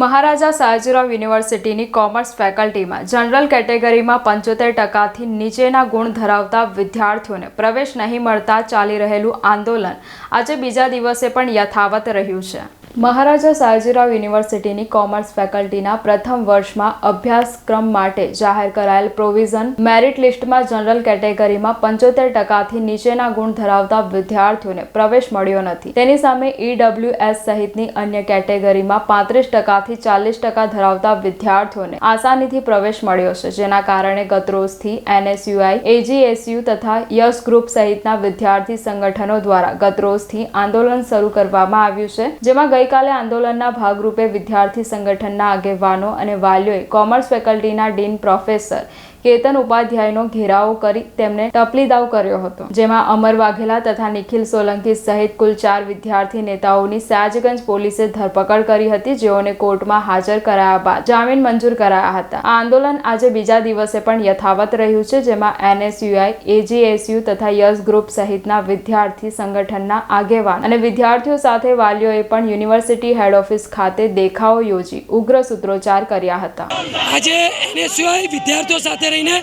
મહારાજા સયાજીરાવ યુનિવર્સિટીની commerce ફેકલ્ટીમાં general કેટેગરીમાં પંચોતેર ટકાથી નીચેના ગુણ ધરાવતા વિદ્યાર્થીઓને પ્રવેશ નહીં મળતા ચાલી રહેલું આંદોલન આજે બીજા દિવસે પણ યથાવત રહ્યું છે. મહારાજા સાયજીરાવ યુનિવર્સિટીની કોમર્સ ફેકલ્ટીના પ્રથમ વર્ષમાં અભ્યાસક્રમ માટે જાહેર કરાયેલ પ્રોવિઝન મેરિટ લિસ્ટમાં જનરલ કેટેગરીમાં પંચોતેર ટકાથી નીચેના ગુણ ધરાવતા વિદ્યાર્થીઓને પ્રવેશ મળ્યો નથી. તેની સામે ઈડબ્લ્યુએસ સહિતની અન્ય કેટેગરીમાં પાંત્રીસ ટકાથી ચાલીસ ટકા ધરાવતા વિદ્યાર્થીઓને આસાનીથી પ્રવેશ મળ્યો છે, જેના કારણે ગતરોજથી એનએસયુઆઈ એજીએસયુ તથા યસ ગ્રુપ સહિતના વિદ્યાર્થી સંગઠનો દ્વારા ગતરોજથી આંદોલન શરૂ કરવામાં આવ્યું છે, જેમાં ગઈકાલે આંદોલનના ભાગરૂપે વિદ્યાર્થી સંગઠનના આગેવાનો અને વાલીઓએ કોમર્સ ફેકલ્ટીના ડીન પ્રોફેસર કેતન ઉપાધ્યાયનો ઘેરાવો કરી તેમને ટપલીદાવ કર્યો હતો, જેમાં અમર વાઘેલા તથા નિખિલ સોલંકી સહિત કુલ ચાર વિદ્યાર્થી નેતાઓની સાજગંજ પોલીસે ધરપકડ કરી હતી, જેઓને કોર્ટમાં હાજર કરાયા બાદ જામીન મંજૂર કરાયા હતા. આ આંદોલન આજે બીજા દિવસે પણ યથાવત રહ્યું છે, જેમાં એનએસયુઆઈ, એજીએસયુ તથા યસ ગ્રુપ સહિતના વિદ્યાર્થી સંગઠનના આગેવાન અને વિદ્યાર્થીઓ સાથે વાલીઓએ પણ યુનિવર્સિટી હેડ ઓફિસ ખાતે દેખાવો યોજી ઉગ્ર સૂત્રોચ્ચાર કર્યા હતા. આજે એનએસયુઆઈ વિદ્યાર્થીઓ સાથે રહીને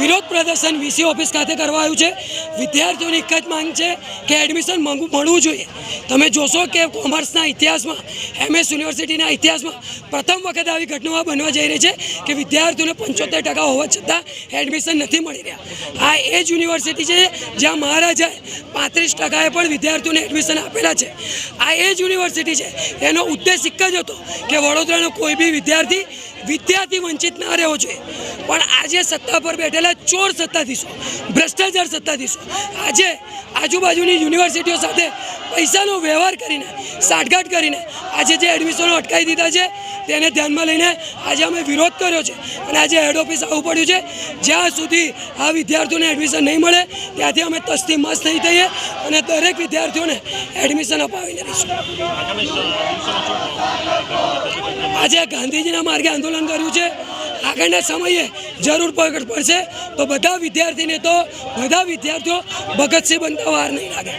વિરોધ પ્રદર્શન વીસી ઓફિસ ખાતે કરવાયું છે. વિદ્યાર્થીઓની એક જ માંગ છે કે એડમિશન મળવું જોઈએ. તમે જોશો કે કોમર્સના ઇતિહાસમાં એમએસ યુનિવર્સિટીના ઇતિહાસમાં પ્રથમ વખત આવી ઘટનાઓ બનવા જઈ રહી છે કે વિદ્યાર્થીઓને પંચોતેર ટકા હોવા છતાં એડમિશન નથી મળી રહ્યા. આ એ જ યુનિવર્સિટી છે જ્યાં મહારાજાએ પાંત્રીસ ટકાએ પણ વિદ્યાર્થીઓને એડમિશન આપેલા છે. આ એ જ યુનિવર્સિટી છે. એનો ઉદ્દેશ એક જ હતો કે વડોદરાનો કોઈ બી વિદ્યાર્થી વિદ્યાર્થી વંચિત ના રહેવો જોઈએ. પણ આજે સત્તા પર બેઠેલા ચોર સત્તાધીશો, ભ્રષ્ટાચાર સત્તાધીશો, આજે આજુબાજુની યુનિવર્સિટીઓ સાથે પૈસાનો વ્યવહાર કરીને, સાઠગાંઠ કરીને આજે જે એડમિશનો અટકાવી દીધા છે, તેને ધ્યાનમાં લઈને આજે અમે વિરોધ કર્યો છે અને આજે હેડ ઓફિસ આવવું પડ્યું છે. જ્યાં સુધી આ વિદ્યાર્થીઓને એડમિશન નહીં મળે, ત્યાંથી અમે તસ્તી મસ્ત થઈ થઈએ અને દરેક વિદ્યાર્થીઓને એડમિશન અપાવીને રહીશું. આજે ગાંધીજીના માર્ગે આંદોલન કર્યું છે. આગળના સમયે જરૂર પકડ પડશે. તો બધા વિદ્યાર્થીને તો બધા વિદ્યાર્થીઓ ભગતસિંહ બનતા વાર નહીં લાગે.